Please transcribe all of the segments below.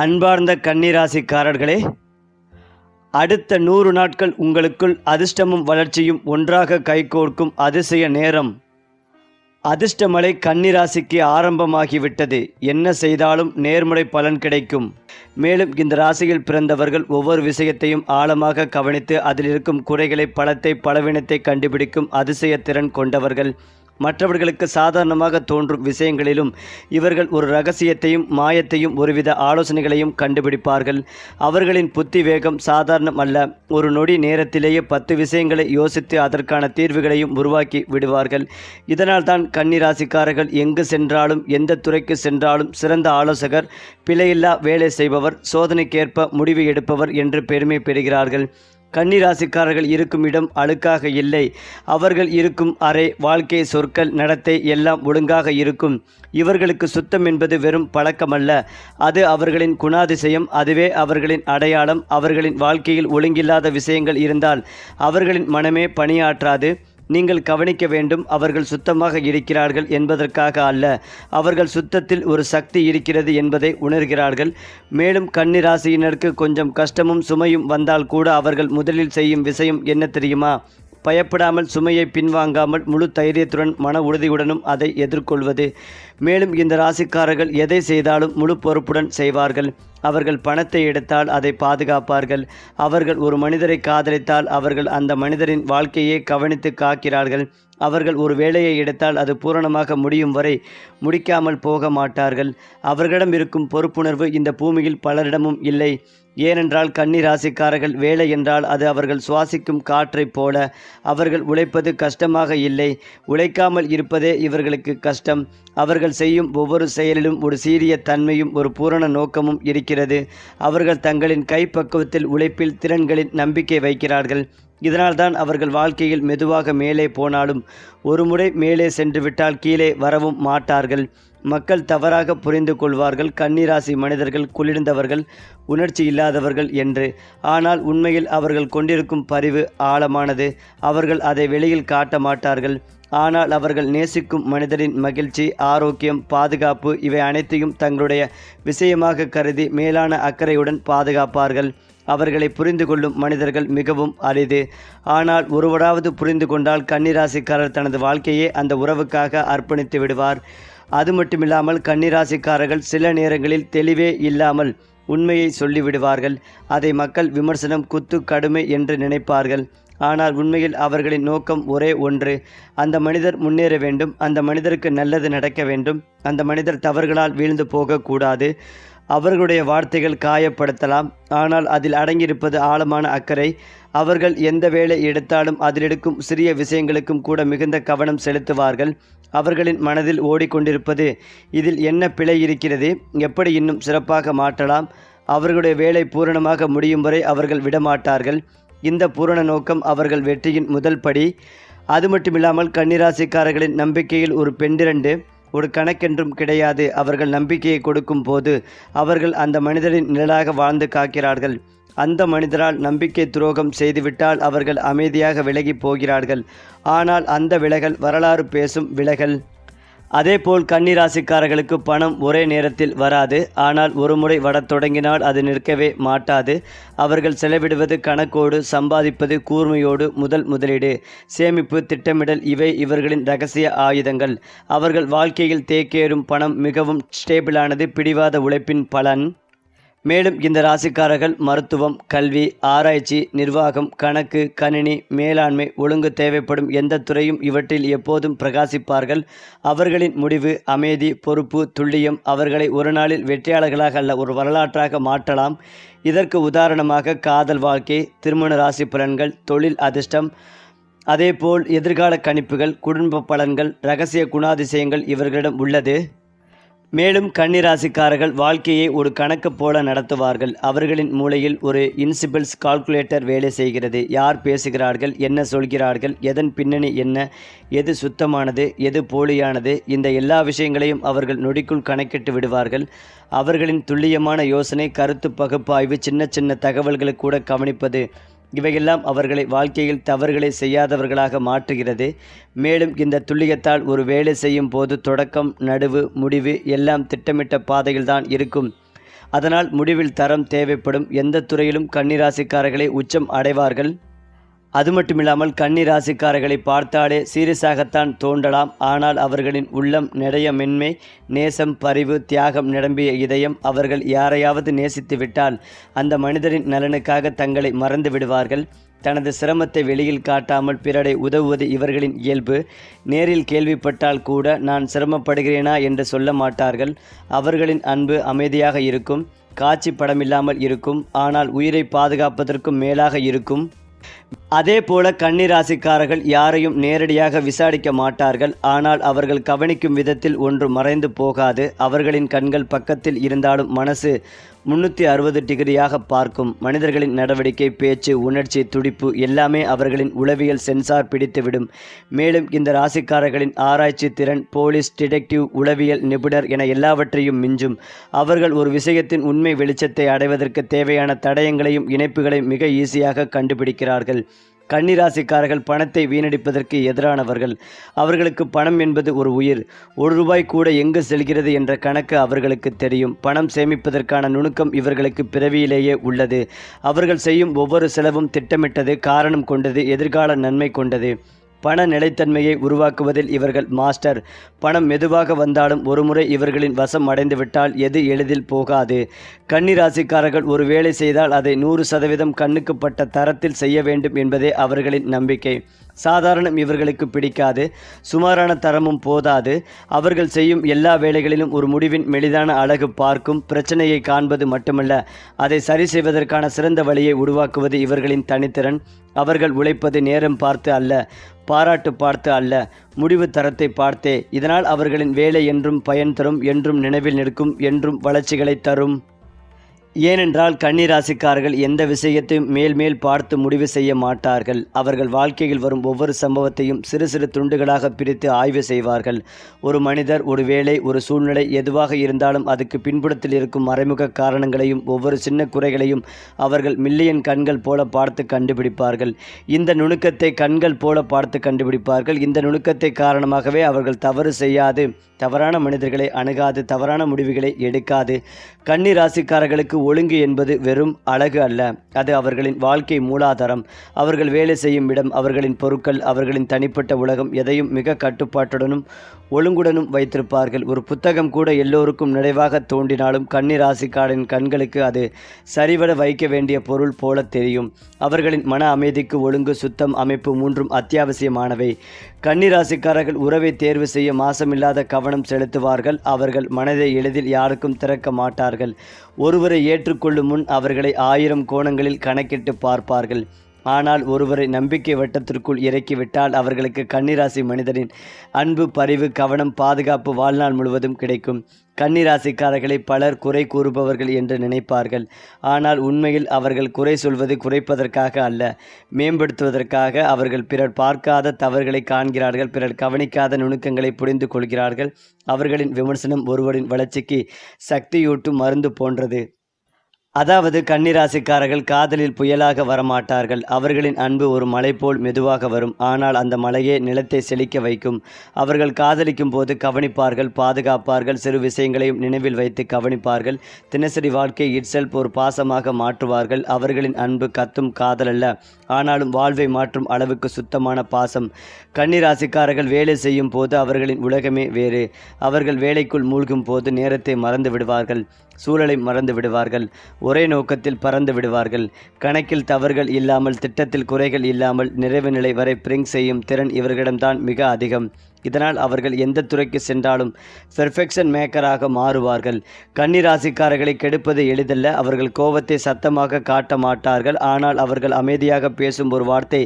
அன்பார்ந்த கன்னிராசிக்காரர்களே அடுத்த நூறு நாட்கள் உங்களுக்குள் அதிர்ஷ்டமும் வளர்ச்சியும் ஒன்றாக கைகோர்க்கும் அதிசய நேரம். அதிர்ஷ்டமலை கன்னிராசிக்கு ஆரம்பமாகிவிட்டது. என்ன செய்தாலும் நேர்முறை பலன் கிடைக்கும். மேலும் இந்த ராசியில் பிறந்தவர்கள் ஒவ்வொரு விஷயத்தையும் ஆழமாக கவனித்து அதில் இருக்கும் குறைகளை பலத்தை பலவீனத்தை கண்டுபிடிக்கும் அதிசய திறன் கொண்டவர்கள். மற்றவர்களுக்கு சாதாரணமாக தோன்றும் விஷயங்களிலும் இவர்கள் ஒரு ரகசியத்தையும் மாயத்தையும் ஒருவித ஆலோசனைகளையும் கண்டுபிடிப்பார்கள். அவர்களின் புத்தி வேகம் சாதாரணம் அல்ல. ஒரு நொடி நேரத்திலேயே பத்து விஷயங்களை யோசித்து அதற்கான தீர்வுகளையும் உருவாக்கி விடுவார்கள். இதனால் தான் கன்னிராசிக்காரர்கள் எங்கு சென்றாலும் எந்த துறைக்கு சென்றாலும் சிறந்த ஆலோசகர் பிழையில்லா வேலை செய்பவர் சோதனைக்கேற்ப முடிவு எடுப்பவர் என்று பெருமை பெறுகிறார்கள். கன்னிராசிக்காரர்கள் இருக்கும் இடம் அழுக்காக இல்லை. அவர்கள் இருக்கும் அறை வாழ்க்கை சொற்கள் நடத்தை எல்லாம் ஒழுங்காக இருக்கும். இவர்களுக்கு சுத்தம் என்பது வெறும் பழக்கமல்ல. அது அவர்களின் குணாதிசயம் அதுவே அவர்களின் அடையாளம். அவர்களின் வாழ்க்கையில் ஒழுங்கில்லாத விஷயங்கள் இருந்தால் அவர்களின் மனமே பணியாற்றாது. நீங்கள் கவனிக்க வேண்டும் அவர்கள் சுத்தமாக இருக்கிறார்கள் என்பதற்காக அல்ல. அவர்கள் சுத்தத்தில் ஒரு சக்தி இருக்கிறது என்பதை உணர்கிறார்கள். மேலும் கன்னிராசியினருக்கு கொஞ்சம் கஷ்டமும் சுமையும் வந்தால் கூட அவர்கள் முதலில் செய்யும் விஷயம் என்ன தெரியுமா? பயப்படாமல் சுமையை பின்வாங்காமல் முழு தைரியத்துடன் மன உறுதியுடனும் அதை எதிர்கொள்வது. மேலும் இந்த ராசிக்காரர்கள் எதை செய்தாலும் முழு பொறுப்புடன் செய்வார்கள். அவர்கள் பணத்தை எடுத்தால் அதை பாதுகாப்பார்கள். அவர்கள் ஒரு மனிதரை காதலித்தால் அவர்கள் அந்த மனிதரின் வாழ்க்கையை கவனித்து காக்கிறார்கள். அவர்கள் ஒரு வேலையை எடுத்தால் அது பூரணமாக முடியும் வரை முடிக்காமல் போக மாட்டார்கள். அவர்களிடம் இருக்கும் பொறுப்புணர்வு இந்த பூமியில் பலரிடமும் இல்லை. ஏனென்றால் கன்னி ராசிக்காரர்கள் வேலை என்றால் அது அவர்கள் சுவாசிக்கும் காற்றைப் போல. அவர்கள் உழைப்பது கஷ்டமாக இல்லை. உழைக்காமல் இருப்பதே இவர்களுக்கு கஷ்டம். அவர்கள் செய்யும் ஒவ்வொரு செயலிலும் ஒரு சீரிய தன்மையும் ஒரு பூரண நோக்கமும் இருக்கிறது. அவர்கள் தங்களின் கைப்பக்குவத்தில் உழைப்பில் திறன்களில் நம்பிக்கை வைக்கிறார்கள். இதனால்தான் அவர்கள் வாழ்க்கையில் மெதுவாக மேலே போனாலும் ஒரு முறை மேலே சென்று விட்டால் கீழே வரவும் மாட்டார்கள். மக்கள் தவறாக புரிந்து கொள்வார்கள். கன்னிராசி மனிதர்கள் குளிர்ந்தவர்கள் உணர்ச்சி இல்லாதவர்கள் என்று. ஆனால் உண்மையில் அவர்கள் கொண்டிருக்கும் பரிவு ஆழமானது. அவர்கள் அதை வெளியில் காட்ட மாட்டார்கள். ஆனால் அவர்கள் நேசிக்கும் மனிதரின் மகிழ்ச்சி ஆரோக்கியம் பாதுகாப்பு இவை அனைத்தையும் தங்களுடைய விஷயமாக கருதி மேலான அக்கறையுடன் பாதுகாப்பார்கள். அவர்களை புரிந்து கொள்ளும் மனிதர்கள் மிகவும் அரிது. ஆனால் ஒருவராவது புரிந்து கொண்டால் கன்னிராசிக்காரர் தனது வாழ்க்கையே அந்த உறவுக்காக அர்ப்பணித்து விடுவார். அது மட்டுமில்லாமல் கன்னிராசிக்காரர்கள் சில நேரங்களில் தெளிவே இல்லாமல் உண்மையை சொல்லிவிடுவார்கள். அதை மக்கள் விமர்சனம் குத்து கடுமை என்று நினைப்பார்கள். ஆனால் உண்மையில் அவர்களின் நோக்கம் ஒரே ஒன்று. அந்த மனிதர் முன்னேற வேண்டும் அந்த மனிதருக்கு நல்லது நடக்க வேண்டும் அந்த மனிதர் தவறுகளால் வீழ்ந்து போகக்கூடாது. அவர்களுடைய வார்த்தைகள் காயப்படுத்தலாம். ஆனால் அதில் அடங்கியிருப்பது ஆழமான அக்கறை. அவர்கள் எந்த வேலை எடுத்தாலும் அதில் எடுக்கும் சிறிய விஷயங்களுக்கும் கூட மிகுந்த கவனம் செலுத்துவார்கள். அவர்களின் மனதில் ஓடிக்கொண்டிருப்பது இதில் என்ன பிழை இருக்கிறது? எப்படி இன்னும் சிறப்பாக மாற்றலாம்? அவர்களுடைய வேலை பூரணமாக முடியும் வரை அவர்கள் விடமாட்டார்கள். இந்த பூரண நோக்கம் அவர்கள் வெற்றியின் முதல் படி. அது மட்டுமில்லாமல் கன்னிராசிக்காரர்களின் நம்பிக்கையில் ஒரு பெண்டிரண்டு ஒரு கணக்கென்றும் கிடையாது. அவர்கள் நம்பிக்கையை கொடுக்கும் போது அவர்கள் அந்த மனிதரின் நிழலாக வாழ்ந்து காக்கிறார்கள். அந்த மனிதரால் நம்பிக்கை துரோகம் செய்துவிட்டால் அவர்கள் அமைதியாக விலகி போகிறார்கள். ஆனால் அந்த விலகல் வரலாறு பேசும் விலகல். அதேபோல் கன்னிராசிக்காரர்களுக்கு பணம் ஒரே நேரத்தில் வராது. ஆனால் ஒருமுறை வரத் தொடங்கினால் அது நிற்கவே மாட்டாது. அவர்கள் செலவிடுவது கணக்கோடு சம்பாதிப்பது கூர்மையோடு முதல் முதலீடு. சேமிப்பு திட்டமிடல் இவை இவர்களின் ரகசிய ஆயுதங்கள். அவர்கள் வாழ்க்கையில் தேக்கேறும் பணம் மிகவும் ஸ்டேபிளானது பிடிவாத உழைப்பின் பலன். மேலும் இந்த ராசிக்காரர்கள் மருத்துவம் கல்வி ஆராய்ச்சி நிர்வாகம் கணக்கு கணினி மேலாண்மை ஒழுங்கு தேவைப்படும் எந்த துறையும் இவற்றில் எப்போதும் பிரகாசிப்பார்கள். அவர்களின் முடிவு அமைதி பொறுப்பு துல்லியம் அவர்களை ஒரு நாளில் வெற்றியாளர்களாக அல்ல ஒரு வரலாற்றாக மாற்றலாம். இதற்கு உதாரணமாக காதல் வாழ்க்கை திருமண ராசி பலன்கள் தொழில் அதிர்ஷ்டம் அதேபோல் எதிர்கால கணிப்புகள் குடும்ப பலன்கள் ரகசிய குணாதிசயங்கள் இவர்களிடம் உள்ளது. மேலும் கன்னிராசிக்காரர்கள் வாழ்க்கையை ஒரு கணக்கு போல நடத்துவார்கள். அவர்களின் மூளையில் ஒரு இன்சிபிள்ஸ் கால்குலேட்டர் வேலை செய்கிறது. யார் பேசுகிறார்கள்? என்ன சொல்கிறார்கள்? எதன் பின்னணி என்ன? எது சுத்தமானது? எது போலியானது? இந்த எல்லா விஷயங்களையும் அவர்கள் நொடிக்குள் கணக்கிட்டு விடுவார்கள். அவர்களின் துல்லியமான யோசனை கருத்து பகுப்பாய்வு சின்ன சின்ன தகவல்களை கூட கவனிப்பது இவையெல்லாம் அவர்களை வாழ்க்கையில் தவறுகளை செய்யாதவர்களாக மாற்றுகிறது. மேலும் இந்த துல்லியத்தால் ஒரு வேலை செய்யும் போது தொடக்கம் நடுவு முடிவு எல்லாம் திட்டமிட்ட பாதையில்தான் இருக்கும். அதனால் முடிவில் தரம் தேவைப்படும். எந்த துறையிலும் கன்னிராசிக்காரர்களை உச்சம் அடைவார்கள். அது மட்டுமில்லாமல் கன்னி ராசிக்காரர்களை பார்த்தாலே சீரியஸாகத்தான் தோன்றலாம். ஆனால் அவர்களின் உள்ளம் நிறைய மென்மை நேசம் பரிவு தியாகம் நிரம்பிய இதயம் அவர்கள் யாரையாவது நேசித்து விட்டால் அந்த மனிதரின் நலனுக்காக தங்களை மறந்து விடுவார்கள். தனது சிரமத்தை வெளியில் காட்டாமல் பிறரை உதவுவது இவர்களின் இயல்பு. நேரில் கேள்விப்பட்டால் கூட நான் சிரமப்படுகிறேனா என்று சொல்ல மாட்டார்கள். அவர்களின் அன்பு அமைதியாக இருக்கும். காட்சி படமில்லாமல் இருக்கும். ஆனால் உயிரை பாதுகாப்பதற்கும் மேலாக இருக்கும். அதே போல கன்னிராசிக்காரர்கள் யாரையும் நேரடியாக விசாரிக்க மாட்டார்கள். ஆனால் அவர்கள் கவனிக்கும் விதத்தில் ஒன்று மறைந்து போகாது. அவர்களின் கண்கள் பக்கத்தில் இருந்தாலும் மனசு முன்னூற்றி அறுபது டிகிரியாக பார்க்கும் மனிதர்களின் நடவடிக்கை பேச்சு உணர்ச்சி துடிப்பு எல்லாமே அவர்களின் உளவியல் சென்சார் பிடித்துவிடும். மேலும் இந்த ராசிக்காரர்களின் ஆராய்ச்சி திறன் போலீஸ் டிடெக்டிவ் உளவியல் நிபுணர் என எல்லாவற்றையும் மிஞ்சும். அவர்கள் ஒரு விஷயத்தின் உண்மை வெளிச்சத்தை அடைவதற்கு தேவையான தடயங்களையும் இணைப்புகளையும் மிக ஈஸியாக கண்டுபிடிக்கிறார்கள். கன்னிராசிக்காரர்கள் பணத்தை வீணடிப்பதற்கு எதிரானவர்கள். அவர்களுக்கு பணம் என்பது ஒரு உயிர். ஒரு ரூபாய் கூட எங்கு செல்கிறது என்ற கணக்கு அவர்களுக்கு தெரியும். பணம் சேமிப்பதற்கான நுணுக்கம் இவர்களுக்கு பிறவியிலேயே உள்ளது. அவர்கள் செய்யும் ஒவ்வொரு செலவும் திட்டமிட்டது காரணம் கொண்டது எதிர்கால நன்மை கொண்டது. பண நிலைத்தன்மையை உருவாக்குவதில் இவர்கள் மாஸ்டர். பணம் மெதுவாக வந்தாலும் ஒருமுறை இவர்களின் வசம் அடைந்துவிட்டால் எது எளிதில் போகாது. கன்னிராசிக்காரர்கள் ஒரு வேலை செய்தால் அதை நூறு சதவீதம் கண்ணுக்கு பட்ட தரத்தில் செய்ய வேண்டும் என்பதே அவர்களின் நம்பிக்கை. சாதாரணம் இவர்களுக்கு பிடிக்காது. சுமாரான தரமும் போதாது. அவர்கள் செய்யும் எல்லா வேலைகளிலும் ஒரு முடிவின் மெலிதான அழகு பார்க்கும் பிரச்சனையை காண்பது மட்டுமல்ல அதை சரி செய்வதற்கான சிறந்த வழியை உருவாக்குவது இவர்களின் தனித்திறன். அவர்கள் உழைப்பது நேரம் பார்த்து அல்ல பாராட்டு பார்த்து அல்ல முடிவு தரத்தை பார்த்தே. இதனால் அவர்களின் வேலை என்றும் பயன் தரும் என்றும் நினைவில் நிற்கும் என்றும் வளர்ச்சிகளை தரும். ஏனென்றால் கன்னிராசிக்காரர்கள் எந்த விஷயத்தையும் மேல் மேல் பார்த்து முடிவு செய்ய மாட்டார்கள். அவர்கள் வாழ்க்கையில் வரும் ஒவ்வொரு சம்பவத்தையும் சிறு சிறு துண்டுகளாக பிரித்து ஆய்வு செய்வார்கள். ஒரு மனிதர் ஒரு வேலை ஒரு சூழ்நிலை எதுவாக இருந்தாலும் அதுக்கு பின்புடத்தில் இருக்கும் மறைமுக காரணங்களையும் ஒவ்வொரு சின்ன குறைகளையும் அவர்கள் மில்லியன் கண்கள் போல பார்த்து கண்டுபிடிப்பார்கள். இந்த நுணுக்கத்தை கண்கள் போல பார்த்து கண்டுபிடிப்பார்கள். இந்த நுணுக்கத்தை காரணமாகவே அவர்கள் தவறு செய்யாது. தவறான மனிதர்களை அணுகாது. தவறான முடிவுகளை எடுக்காது. கன்னி ராசிக்காரர்களுக்கு ஒழுங்கு என்பது வெறும் அழகு அல்ல. அது அவர்களின் வாழ்க்கை மூலாதாரம். அவர்கள் வேலை செய்யும் இடம் அவர்களின் பொருட்கள் அவர்களின் தனிப்பட்ட உலகம் எதையும் மிக கட்டுப்பாட்டுடனும் ஒழுங்குடனும் வைத்திருப்பார்கள். ஒரு புத்தகம் கூட எல்லோருக்கும் நிறைவாக தோன்றினாலும் கன்னிராசிக்காரின் கண்களுக்கு அது சரிவர வைக்க வேண்டிய பொருள் போல தெரியும். அவர்களின் மன அமைதிக்கு ஒழுங்கு சுத்தம் அமைப்பு மூன்றும் அத்தியாவசியமானவை. கன்னிராசிக்காரர்கள் உறவை தேர்வு செய்ய மாசமில்லாத கவனம் செலுத்துவார்கள். அவர்கள் மனதை எளிதில் யாருக்கும் திறக்க மாட்டார்கள். ஒருவரை ஏற்றுக்கொள்ளும் முன் அவர்களை ஆயிரம் கோணங்களில் கணக்கிட்டு பார்ப்பார்கள். ஆனால் ஒருவரை நம்பிக்கை வட்டத்திற்குள் இறக்கிவிட்டால் அவர்களுக்கு கன்னிராசி மனிதரின் அன்பு பரிவு கவனம் பாதுகாப்பு வாழ்நாள் முழுவதும் கிடைக்கும். கன்னிராசிக்காரர்களை பலர் குறை கூறுபவர்கள் என்று நினைப்பார்கள். ஆனால் உண்மையில் அவர்கள் குறை சொல்வது குறைப்பதற்காக அல்ல. மேம்படுத்துவதற்காக அவர்கள் பிறர் பார்க்காத தவறுகளை காண்கிறார்கள். பிறர் கவனிக்காத நுணுக்கங்களை புரிந்து கொள்கிறார்கள். அவர்களின் விமர்சனம் ஒருவரின் வளர்ச்சிக்கு சக்தியூட்டும் மருந்து போன்றது. அதாவது கன்னிராசிக்காரர்கள் காதலில் புயலாக வரமாட்டார்கள். அவர்களின் அன்பு ஒரு மலை போல் மெதுவாக வரும். ஆனால் அந்த மலையே நிலத்தை செழிக்க வைக்கும். அவர்கள் காதலிக்கும் போது கவனிப்பார்கள் பாதுகாப்பார்கள் சிறு விஷயங்களையும் நினைவில் வைத்து கவனிப்பார்கள். தினசரி வாழ்க்கை இட்செல்ப் ஒரு பாசமாக மாற்றுவார்கள். அவர்களின் அன்பு கத்தும் காதல் அல்ல. ஆனாலும் வாழ்வை மாற்றும் அளவுக்கு சுத்தமான பாசம். கன்னிராசிக்காரர்கள் வேலை செய்யும் போது அவர்களின் உலகமே வேறு. அவர்கள் வேலைக்குள் மூழ்கும் போது நேரத்தை மறந்து விடுவார்கள். சூழலை மறந்து விடுவார்கள். ஒரே நோக்கத்தில் பறந்து விடுவார்கள். கணக்கில் தவறுகள் இல்லாமல் திட்டத்தில் குறைகள் இல்லாமல் நிறைவு நிலை வரை பிரிங் செய்யும் திறன் இவர்களிடம்தான் மிக அதிகம். இதனால் அவர்கள் எந்த துறைக்கு சென்றாலும் பெர்ஃபெக்ஷன் மேக்கராக மாறுவார்கள். கன்னிராசிக்காரர்களை கெடுப்பது எளிதல்ல. அவர்கள் கோபத்தை சத்தமாக காட்ட மாட்டார்கள். ஆனால் அவர்கள் அமைதியாக பேசும் ஒரு வார்த்தை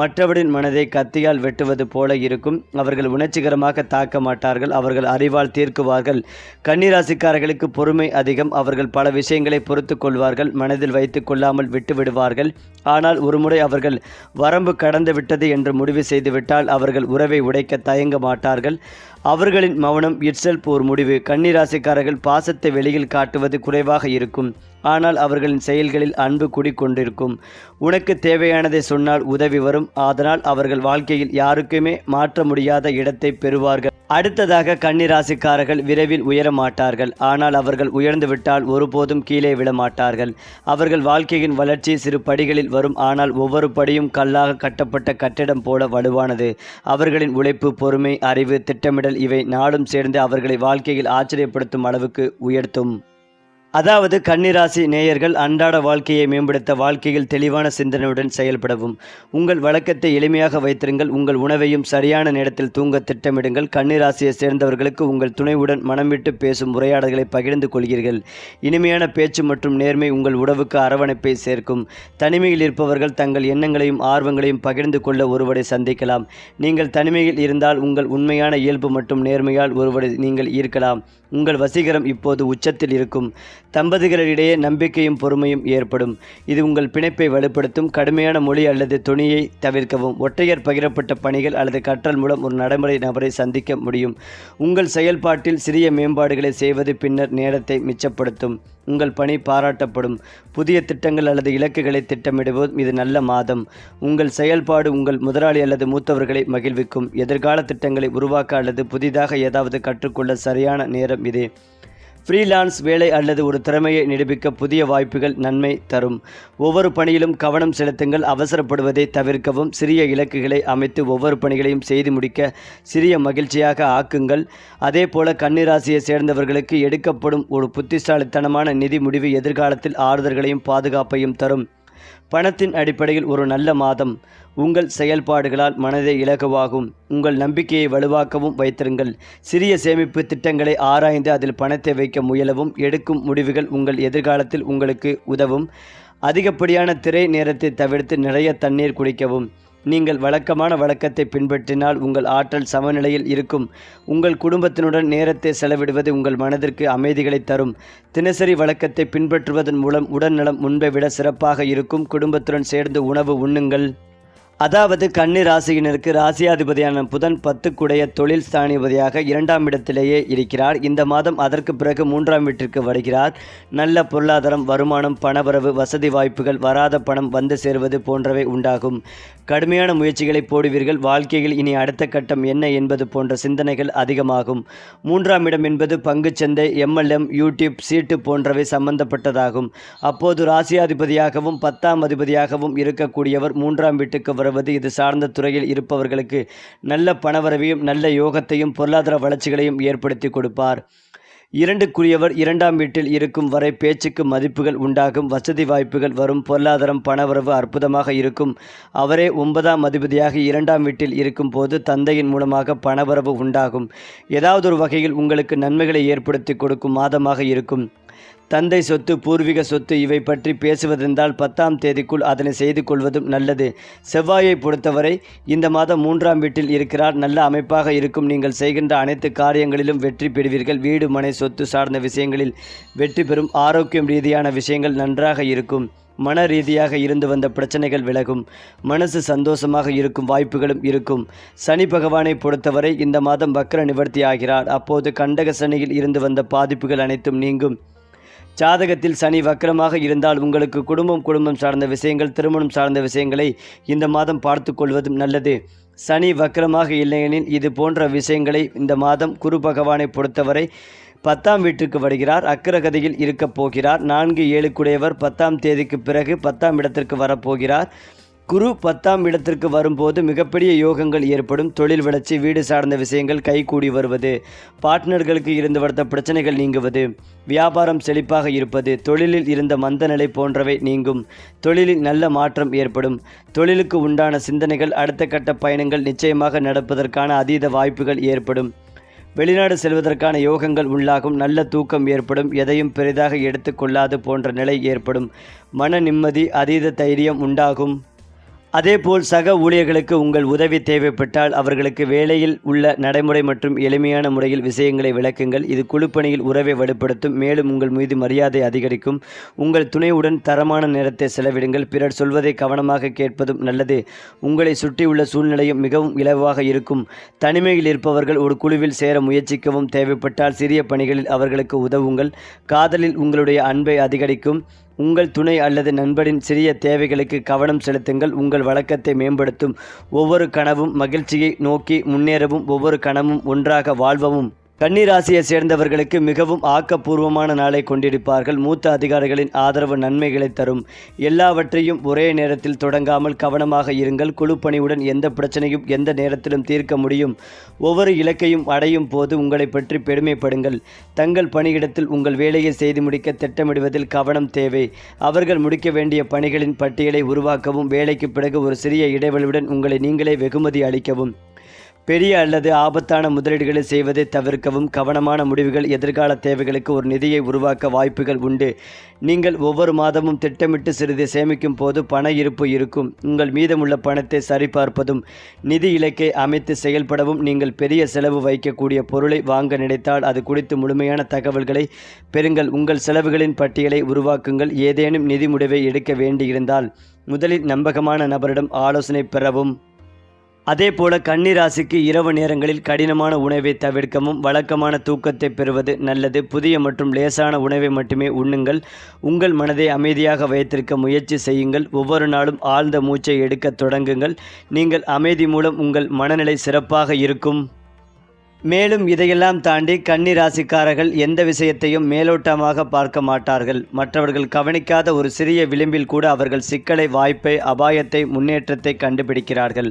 மற்றவரின் மனதை கத்தியால் வெட்டுவது போல இருக்கும். அவர்கள் உணர்ச்சிகரமாக தாக்க மாட்டார்கள். அவர்கள் அறிவால் தீர்க்குவார்கள். கன்னிராசிக்காரர்களுக்கு பொறுமை அதிகம். அவர்கள் பல விஷயங்களை பொறுத்து கொள்வார்கள். மனதில் வைத்து கொள்ளாமல் விட்டுவிடுவார்கள். ஆனால் ஒருமுறை அவர்கள் வரம்பு கடந்து விட்டது என்று முடிவு செய்துவிட்டால் அவர்கள் உறவை உடைக்க தயங்க மாட்டார்கள். அவர்களின் மௌனம் இட்செல்ப் ஒரு முடிவு. கன்னிராசிக்காரர்கள் பாசத்தை வெளியில் காட்டுவது குறைவாக இருக்கும். ஆனால் அவர்களின் செயல்களில் அன்பு குடிக்கொண்டிருக்கும் உனக்கு தேவையானதை சொன்னால் உதவி வரும். அதனால் அவர்கள் வாழ்க்கையில் யாருக்குமே மாற்ற முடியாத இடத்தை பெறுவார்கள். அடுத்ததாக கன்னிராசிக்காரர்கள் விரைவில் உயர மாட்டார்கள். ஆனால் அவர்கள் உயர்ந்து விட்டால் ஒருபோதும் கீழே விழ மாட்டார்கள். அவர்கள் வாழ்க்கையின் வளர்ச்சி சிறு படிகளில் வரும். ஆனால் ஒவ்வொரு படியும் கல்லாக கட்டப்பட்ட கட்டிடம் போல வலுவானது. அவர்களின் உழைப்பு பொறுமை அறிவு திட்டமிடல் இவை நாடும் சேர்ந்து அவர்களை வாழ்க்கையில் ஆச்சரியப்படுத்தும் அளவுக்கு உயர்த்தும். அதாவது கன்னிராசி நேயர்கள் அன்றாட வாழ்க்கையை மேம்படுத்த வாழ்க்கையில் தெளிவான சிந்தனையுடன் செயல்படவும். உங்கள் வழக்கத்தை எளிமையாக வைத்திருங்கள். உங்கள் உணவையும் சரியான நேரத்தில் தூங்க திட்டமிடுங்கள். கன்னிராசியை சேர்ந்தவர்களுக்கு உங்கள் துணைவுடன் மனம் விட்டு பேசும் உரையாடல்களை பகிர்ந்து கொள்கிறீர்கள் இனிமையான பேச்சு மற்றும் நேர்மை உங்கள் உடவுக்கு அரவணைப்பை சேர்க்கும். தனிமையில் இருப்பவர்கள் தங்கள் எண்ணங்களையும் ஆர்வங்களையும் பகிர்ந்து கொள்ள ஒருவரை சந்திக்கலாம். நீங்கள் தனிமையில் இருந்தால் உங்கள் உண்மையான இயல்பு மற்றும் நேர்மையால் ஒருவரை நீங்கள் ஈர்க்கலாம். உங்கள் வசீகரம் இப்போது உச்சத்தில் இருக்கும். தம்பதிகளிடையே நம்பிக்கையும் பொறுமையும் ஏற்படும். இது உங்கள் பிணைப்பை வலுப்படுத்தும். கடுமையான மொழி அல்லது துணியை தவிர்க்கவும். ஒற்றையர் பகிரப்பட்ட பணிகள் அல்லது கற்றல் மூலம் ஒரு நடைமுறை நபரை சந்திக்க முடியும். உங்கள் செயல்பாட்டில் சிறிய மேம்பாடுகளை செய்வது பின்னர் நேரத்தை மிச்சப்படுத்தும். உங்கள் பணி பாராட்டப்படும். புதிய திட்டங்கள் அல்லது இலக்குகளை திட்டமிடுவோம் இது நல்ல மாதம். உங்கள் செயல்பாடு உங்கள் முதலாளி அல்லது மூத்தவர்களை மகிழ்விக்கும். எதிர்கால திட்டங்களை உருவாக்க அல்லது புதிதாக ஏதாவது கற்றுக்கொள்ள சரியான நேரம் இது. ஃப்ரீலான்ஸ் வேலை அல்லது ஒரு திறமையை நிரூபிக்க புதிய வாய்ப்புகள் நன்மை தரும். ஒவ்வொரு பணியிலும் கவனம் செலுத்துங்கள். அவசரப்படுவதை தவிர்க்கவும். சிறிய இலக்குகளை அமைத்து ஒவ்வொரு பணிகளையும் செய்து முடிக்க சிறிய மகிழ்ச்சியாக ஆக்குங்கள். அதே போல கன்னிராசியை சேர்ந்தவர்களுக்கு எடுக்கப்படும் ஒரு புத்திசாலித்தனமான நிதி முடிவு எதிர்காலத்தில் ஆறுதல்களையும் பாதுகாப்பையும் தரும். பணத்தின் அடிப்படையில் ஒரு நல்ல மாதம். உங்கள் செயல்பாடுகளால் மனதை இலகுவாகும். உங்கள் நம்பிக்கையை வலுவாக்கவும் வைத்திருங்கள். சிறிய சேமிப்பு திட்டங்களை ஆராய்ந்து அதில் பணத்தை வைக்க முயலவும் எடுக்கும் முடிவுகள் உங்கள் எதிர்காலத்தில் உங்களுக்கு உதவும். அதிகப்படியான திரை நேரத்தை தவிர்த்து நிறைய தண்ணீர் குடிக்கவும். நீங்கள் வழக்கமான வழக்கத்தை பின்பற்றினால் உங்கள் ஆற்றல் சமநிலையில் இருக்கும். உங்கள் குடும்பத்தினுடன் நேரத்தை செலவிடுவது உங்கள் மனதிற்கு அமைதிகளை தரும். தினசரி வழக்கத்தை பின்பற்றுவதன் மூலம் உடல்நலம் முன்பை விட சிறப்பாக இருக்கும். குடும்பத்துடன் சேர்ந்து உணவு உண்ணுங்கள். அதாவது கன்னி ராசியினருக்கு ராசியாதிபதியான புதன் பத்துக்குடைய தொழில் ஸ்தானிபதியாக இரண்டாம் இடத்திலேயே இருக்கிறார். இந்த மாதம் அதற்கு பிறகு மூன்றாம் வீட்டிற்கு வருகிறார். நல்ல பொருளாதாரம் வருமானம் பணவரவு வசதி வாய்ப்புகள் வராத பணம் வந்து சேர்வது போன்றவை உண்டாகும். கடுமையான முயற்சிகளை போடுவீர்கள். வாழ்க்கையில் இனி அடுத்த கட்டம் என்ன என்பது போன்ற சிந்தனைகள் அதிகமாகும். மூன்றாம் இடம் என்பது பங்குச்சந்தை எம்எல்எம் யூடியூப் சீட்டு போன்றவை சம்பந்தப்பட்டதாகும். அப்போது ராசியாதிபதியாகவும் பத்தாம் அதிபதியாகவும் இருக்கக்கூடியவர் மூன்றாம் வீட்டுக்கு வரும் வருவது இது சார்ந்த துறையில் இருப்பவர்களுக்கு நல்ல பணவரவையும் நல்ல யோகத்தையும் பொருளாதார வளர்ச்சிகளையும் ஏற்படுத்தி கொடுப்பார். இரண்டுக்குரியவர் இரண்டாம் வீட்டில் இருக்கும் வரை பேச்சுக்கு மதிப்புகள் உண்டாகும் வசதி வாய்ப்புகள் வரும் பொருளாதாரம் பணவரவு அற்புதமாக இருக்கும். அவரே ஒன்பதாம் அதிபதியாக இரண்டாம் வீட்டில் இருக்கும் போது தந்தையின் மூலமாக பணவரவு உண்டாகும். ஏதாவது ஒரு வகையில் உங்களுக்கு நன்மைகளை ஏற்படுத்தி கொடுக்கும் மாதமாக இருக்கும். தந்தை சொத்து பூர்வீக சொத்து இவை பற்றி பேசுவதென்றால் பத்தாம் தேதிக்குள் அதனை செய்து கொள்வதும் நல்லது. செவ்வாயை பொறுத்தவரை இந்த மாதம் மூன்றாம் வீட்டில் இருக்கிறார். நல்ல அமைப்பாக இருக்கும். நீங்கள் செய்கின்ற அனைத்து காரியங்களிலும் வெற்றி பெறுவீர்கள். வீடு மனை சொத்து சார்ந்த விஷயங்களில் வெற்றி பெறும் ஆரோக்கியம் ரீதியான விஷயங்கள் நன்றாக இருக்கும். மன ரீதியாக இருந்து வந்த பிரச்சனைகள் விலகும். மனசு சந்தோஷமாக இருக்கும் வாய்ப்புகளும் இருக்கும். சனி பகவானை பொறுத்தவரை இந்த மாதம் வக்ர நிவர்த்தி ஆகிறார். அப்போது கண்டக சனியில் இருந்து வந்த பாதிப்புகள் அனைத்தும் நீங்கும். ஜாதகத்தில் சனி வக்கரமாக இருந்தால் உங்களுக்கு குடும்பம் குடும்பம் சார்ந்த விஷயங்கள் திருமணம் சார்ந்த விஷயங்களை இந்த மாதம் பார்த்து கொள்வதும் நல்லது. சனி வக்கரமாக இல்லையெனில் இது போன்ற விஷயங்களை இந்த மாதம் குரு பகவானை பொறுத்தவரை பத்தாம் வீட்டுக்கு வருகிறார். அக்கிரகதியில் இருக்கப் போகிறார். நான்கு ஏழுக்குடையவர் பத்தாம் தேதிக்கு பிறகு பத்தாம் இடத்திற்கு வரப்போகிறார். குரு பத்தாம் இடத்திற்கு வரும்போது மிகப்பெரிய யோகங்கள் ஏற்படும். தொழில் வளர்ச்சி வீடு சார்ந்த விஷயங்கள் கைகூடி வருவது பார்ட்னர்களுக்கு இருந்து வந்த பிரச்சனைகள் நீங்குவது வியாபாரம் செழிப்பாக இருப்பது தொழிலில் இருந்த மந்தநிலை போன்றவை நீங்கும். தொழிலில் நல்ல மாற்றம் ஏற்படும். தொழிலுக்கு உண்டான சிந்தனைகள் அடுத்த கட்ட பயணங்கள் நிச்சயமாக நடப்பதற்கான அதீத வாய்ப்புகள் ஏற்படும். வெளிநாடு செல்வதற்கான யோகங்கள் உள்ளாகும். நல்ல தூக்கம் ஏற்படும். எதையும் பெரிதாக எடுத்துக்கொள்ளாது போன்ற நிலை ஏற்படும். மன நிம்மதி அதீத தைரியம் உண்டாகும். அதேபோல் சக ஊழியர்களுக்கு உங்கள் உதவி தேவைப்பட்டால் அவர்களுக்கு வேலையில் உள்ள நடைமுறை மற்றும் எளிமையான முறையில் விஷயங்களை விளக்குங்கள். இது குழுப்பணியில் உறவை வலுப்படுத்தும். மேலும் உங்கள் மீது மரியாதை அதிகரிக்கும். உங்கள் துணையுடன் தரமான நேரத்தை செலவிடுங்கள். பிறர் சொல்வதை கவனமாக கேட்பதும் நல்லது. உங்களை சுற்றியுள்ள சூழ்நிலையும் மிகவும் இலவாக இருக்கும். தனிமையில் இருப்பவர்கள் ஒரு குழுவில் சேர முயற்சிக்கவும் தேவைப்பட்டால் சிறிய பணிகளில் அவர்களுக்கு உதவுங்கள். காதலில் உங்களுடைய அன்பை அதிகரிக்கும். உங்கள் துணை அல்லது நண்பரின் சிறிய தேவைகளுக்கு கவனம் செலுத்துங்கள். உங்கள் வழக்கத்தை மேம்படுத்தும். ஒவ்வொரு கனவும் மகிழ்ச்சியை நோக்கி முன்னேறவும் ஒவ்வொரு கணமும் ஒன்றாக வாழ்வவும். கன்னிராசியை சேர்ந்தவர்களுக்கு மிகவும் ஆக்கப்பூர்வமான நாளை கொண்டிருப்பார்கள். மூத்த அதிகாரிகளின் ஆதரவு நன்மைகளை தரும். எல்லாவற்றையும் ஒரே நேரத்தில் தொடங்காமல் கவனமாக இருங்கள். குழுப்பணியுடன் எந்த பிரச்சனையும் எந்த நேரத்திலும் தீர்க்க முடியும். ஒவ்வொரு இலக்கையும் அடையும் போது உங்களை பற்றி பெருமைப்படுங்கள். தங்கள் பணியிடத்தில் உங்கள் வேலையை செய்து முடிக்க திட்டமிடுவதில் கவனம் தேவை. அவர்கள் முடிக்க வேண்டிய பணிகளின் பட்டியலை உருவாக்கவும் வேலைக்கு பிறகு ஒரு சிறிய இடைவெளியுடன் உங்களை நீங்களே வெகுமதி அளிக்கவும். பெரிய அல்லது ஆபத்தான முதலீடுகளை செய்வதை தவிர்க்கவும் கவனமான முடிவுகள் எதிர்கால தேவைகளுக்கு ஒரு நிதியை உருவாக்க வாய்ப்புகள் உண்டு. நீங்கள் ஒவ்வொரு மாதமும் திட்டமிட்டு சிறிது சேமிக்கும் போது பண இருப்பு இருக்கும். உங்கள் மீதமுள்ள பணத்தை சரிபார்ப்பதும் நிதி இலக்கை அமைத்து செயல்படவும் நீங்கள் பெரிய செலவு வைக்கக்கூடிய பொருளை வாங்க நினைத்தால் அது குறித்து முழுமையான தகவல்களை பெறுங்கள். உங்கள் செலவுகளின் பட்டியலை உருவாக்குங்கள். ஏதேனும் நிதி முடிவை எடுக்க வேண்டியிருந்தால் முதலில் நம்பகமான நபரிடம் ஆலோசனை பெறவும். அதே போல கன்னிராசிக்கு இரவு நேரங்களில் கடினமான உணவை தவிர்க்கவும் வழக்கமான தூக்கத்தை பெறுவது நல்லது. புதிய மற்றும் லேசான உணவை மட்டுமே உண்ணுங்கள். உங்கள் மனதை அமைதியாக வைத்திருக்க முயற்சி செய்யுங்கள். ஒவ்வொரு நாளும் ஆழ்ந்த மூச்சை எடுக்கத் தொடங்குங்கள். நீங்கள் அமைதி மூலம் உங்கள் மனநிலை சிறப்பாக இருக்கும். மேலும் இதையெல்லாம் தாண்டி கன்னி ராசிக்காரர்கள் எந்த விஷயத்தையும் மேலோட்டமாக பார்க்க மாட்டார்கள். மற்றவர்கள் கவனிக்காத ஒரு சிறிய விளிம்பில் கூட அவர்கள் சிக்கலை வாய்ப்பை அபாயத்தை முன்னேற்றத்தை கண்டுபிடிக்கிறார்கள்.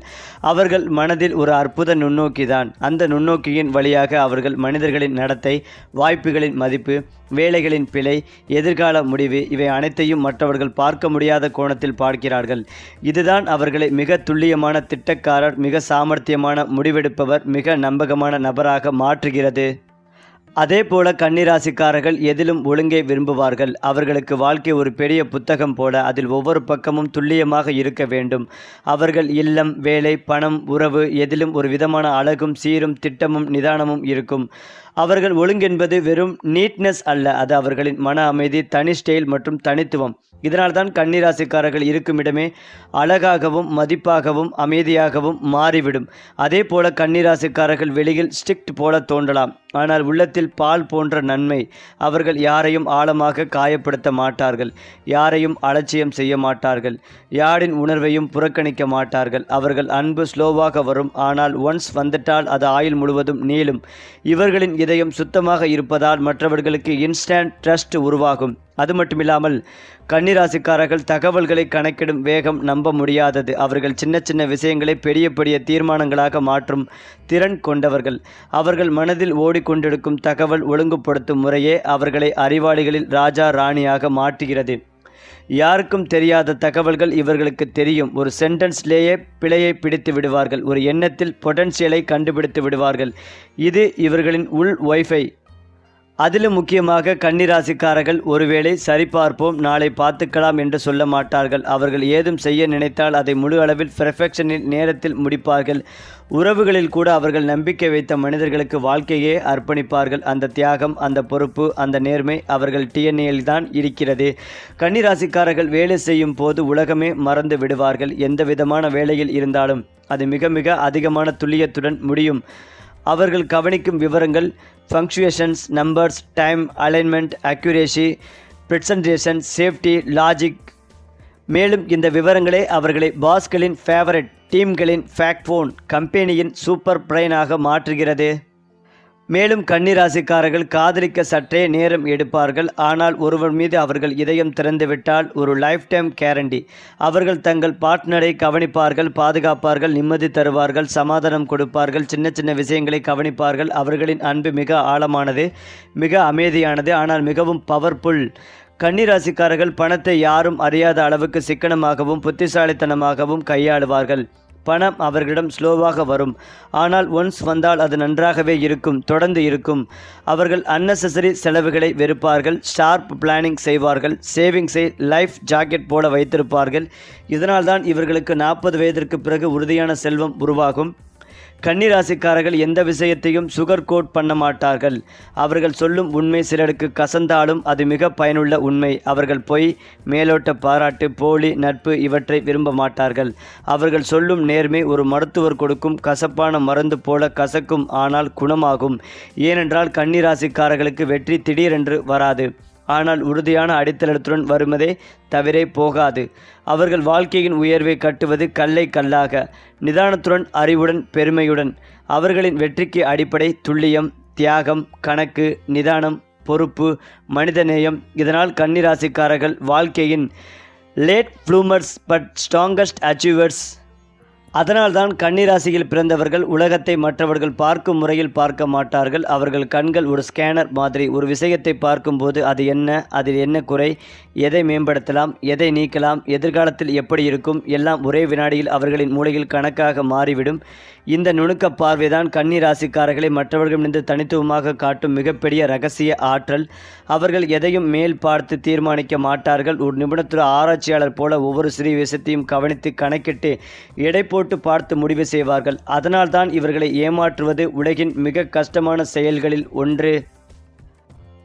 அவர்கள் மனதில் ஒரு அற்புத நுண்ணோக்கி தான் அந்த நுண்ணோக்கியின் வழியாக அவர்கள் மனிதர்களின் நடத்தை வாய்ப்புகளின் மதிப்பு வேலைகளின் பிழை எதிர்கால முடிவு இவை அனைத்தையும் மற்றவர்கள் பார்க்க முடியாத கோணத்தில் பார்க்கிறார்கள். இதுதான் அவர்களை மிக துல்லியமான திட்டக்காரர் மிக சாமர்த்தியமான முடிவெடுப்பவர் மிக நம்பகமான நபராக மாற்றுகிறது. அதே போல கன்னிராசிக்காரர்கள் எதிலும் ஒழுங்கை விரும்புவார்கள். அவர்களுக்கு வாழ்க்கை ஒரு பெரிய புத்தகம் போல அதில் ஒவ்வொரு பக்கமும் துல்லியமாக இருக்க வேண்டும். அவர்கள் இல்லம் வேலை பணம் உறவு எதிலும் ஒரு விதமான அழகும் சீரும் திட்டமும் நிதானமும் இருக்கும். அவர்கள் ஒழுங்கென்பது வெறும் நீட்னஸ் அல்ல. அது அவர்களின் மன அமைதி தனி ஸ்டைல் மற்றும் தனித்துவம். இதனால்தான் கன்னிராசிக்காரர்கள் இருக்குமிடமே அழகாகவும் மதிப்பாகவும் அமைதியாகவும் மாறிவிடும். அதே போல கன்னிராசிக்காரர்கள் வெளியில் ஸ்ட்ரிக்ட் போல தோன்றலாம். ஆனால் உள்ளத்தில் பால் போன்ற நன்மை அவர்கள் யாரையும் ஆழமாக காயப்படுத்த மாட்டார்கள். யாரையும் அலட்சியம் செய்ய மாட்டார்கள். யாரின் உணர்வையும் புறக்கணிக்க மாட்டார்கள். அவர்கள் அன்பு ஸ்லோவாக வரும். ஆனால் ஒன்ஸ் வந்துட்டால் அது ஆயுள் முழுவதும் நீளும். இவர்களின் இதயம் சுத்தமாக இருப்பதால் மற்றவர்களுக்கு இன்ஸ்டன்ட் ட்ரஸ்ட் உருவாகும். அது மட்டுமில்லாமல் கன்னிராசிக்காரர்கள் தகவல்களை கணக்கிடும் வேகம் நம்ப முடியாதது. அவர்கள் சின்ன சின்ன விஷயங்களை பெரிய பெரிய தீர்மானங்களாக மாற்றும் திறன் கொண்டவர்கள். அவர்கள் மனதில் ஓடிக்கொண்டிருக்கும் தகவல் ஒழுங்குபடுத்தும் முறையே அவர்களை அறிவாளிகளில் ராஜா ராணியாக மாற்றுகிறது. யாருக்கும் தெரியாத தகவல்கள் இவர்களுக்கு தெரியும். ஒரு சென்டென்ஸ்லேயே பிழையை பிடித்து விடுவார்கள். ஒரு எண்ணத்தில் பொட்டன்சியலை கண்டுபிடித்து விடுவார்கள். இது இவர்களின் உள் ஒய்ஃபை அதிலும் முக்கியமாக கன்னிராசிக்காரர்கள் ஒருவேளை சரிபார்ப்போம் நாளை பார்த்துக்கலாம் என்று சொல்ல மாட்டார்கள். அவர்கள் ஏதும் செய்ய நினைத்தால் அதை முழு அளவில் பெர்ஃபெக்ஷனில் நேரத்தில் முடிப்பார்கள். உறவுகளில் கூட அவர்கள் நம்பிக்கை வைத்த மனிதர்களுக்கு வாழ்க்கையே அர்ப்பணிப்பார்கள். அந்த தியாகம் அந்த பொறுப்பு அந்த நேர்மை அவர்கள் டிஎன்ஏயில் தான் இருக்கிறது. கன்னிராசிக்காரர்கள் வேலை செய்யும் போது உலகமே மறந்து விடுவார்கள். எந்த விதமான வேலையில் இருந்தாலும் அது மிக மிக அதிகமான துல்லியத்துடன் முடியும். அவர்கள் கவனிக்கும் விவரங்கள் punctuations numbers time alignment accuracy presentation safety logic மேலும் இந்த விவரங்களே அவர்களை பாஸ்களின் ஃபேவரட் டீம்களின் ஃபேக்ட்ஃபோன் கம்பெனியின் சூப்பர் பிரைனாக மாற்றுகிறது. மேலும் கன்னிராசிக்காரர்கள் காதலிக்க சற்றே நேரம் எடுப்பார்கள். ஆனால் ஒருவர் மீது அவர்கள் இதயம் திறந்துவிட்டால் ஒரு லைஃப் டைம் கேரண்டி. அவர்கள் தங்கள் பார்ட்னரை கவனிப்பார்கள் பாதுகாப்பார்கள் நிம்மதி தருவார்கள் சமாதானம் கொடுப்பார்கள் சின்ன சின்ன விஷயங்களை கவனிப்பார்கள். அவர்களின் அன்பு மிக ஆழமானது மிக அமைதியானது ஆனால் மிகவும் பவர்ஃபுல் கன்னிராசிக்காரர்கள் பணத்தை யாரும் அறியாத அளவுக்கு சிக்கனமாகவும் புத்திசாலித்தனமாகவும் கையாளுவார்கள். பணம் அவர்களிடம் ஸ்லோவாக வரும். ஆனால் ஒன்ஸ் வந்தால் அது நன்றாகவே இருக்கும் தொடர்ந்து இருக்கும். அவர்கள் அன்னெசசரி செலவுகளை வெறுப்பார்கள் ஷார்ப் பிளானிங் செய்வார்கள் சேவிங்ஸை லைஃப் ஜாக்கெட் போல வைத்திருப்பார்கள். இதனால்தான் இவர்களுக்கு நாற்பது வயதிற்கு பிறகு உறுதியான செல்வம் உருவாகும். கன்னிராசிக்காரர்கள் எந்த விஷயத்தையும் சுகர் கோட் பண்ண மாட்டார்கள். அவர்கள் சொல்லும் உண்மை சிலருக்கு கசந்தாலும் அது மிக பயனுள்ள உண்மை. அவர்கள் பொய் மேலோட்ட பாராட்டு போலி நட்பு இவற்றை விரும்ப மாட்டார்கள். அவர்கள் சொல்லும் நேர்மை ஒரு மருத்துவர் கொடுக்கும் கசப்பான மருந்து போல கசக்கும் ஆனால் குணமாகும். ஏனென்றால் கன்னிராசிக்காரர்களுக்கு வெற்றி திடீரென்று வராது. ஆனால் உறுதியான அடித்தளத்துடன் வருவதே தவிரே போகாது. அவர்கள் வாழ்க்கையின் உயர்வை கட்டுவது கல்லை கல்லாக நிதானத்துடன் அறிவுடன் பெருமையுடன். அவர்களின் வெற்றிக்கு அடிப்படை துல்லியம் தியாகம் கணக்கு நிதானம் பொறுப்பு மனிதநேயம் இதனால் கன்னிராசிக்காரர்கள் வாழ்க்கையின் late bloomers but strongest achievers அதனால்தான் கன்னிராசியில் பிறந்தவர்கள் உலகத்தை மற்றவர்கள் பார்க்கும் முறையில் பார்க்க மாட்டார்கள். அவர்கள் கண்கள் ஒரு ஸ்கேனர் மாதிரி. ஒரு விஷயத்தை பார்க்கும்போது அது என்ன அதில் என்ன குறை எதை மேம்படுத்தலாம் எதை நீக்கலாம் எதிர்காலத்தில் எப்படி இருக்கும் எல்லாம் ஒரே வினாடியில் அவர்களின் மூளையில் கணக்காக மாறிவிடும். இந்த நுணுக்க பார்வைதான் கன்னி ராசிக்காரர்களை மற்றவர்களிடமிருந்து தனித்துவமாக காட்டும் மிகப்பெரிய ரகசிய ஆற்றல். அவர்கள் எதையும் மேல் பார்த்து தீர்மானிக்க மாட்டார்கள். ஒரு நிபுணத்துவ ஆராய்ச்சியாளர் போல ஒவ்வொரு சிறிய விஷயத்தையும் கவனித்து கணக்கிட்டு எடை போட்டு பார்த்து முடிவு செய்வார்கள். அதனால்தான் இவர்களை ஏமாற்றுவது உலகின் மிக கஷ்டமான செயல்களில் ஒன்று.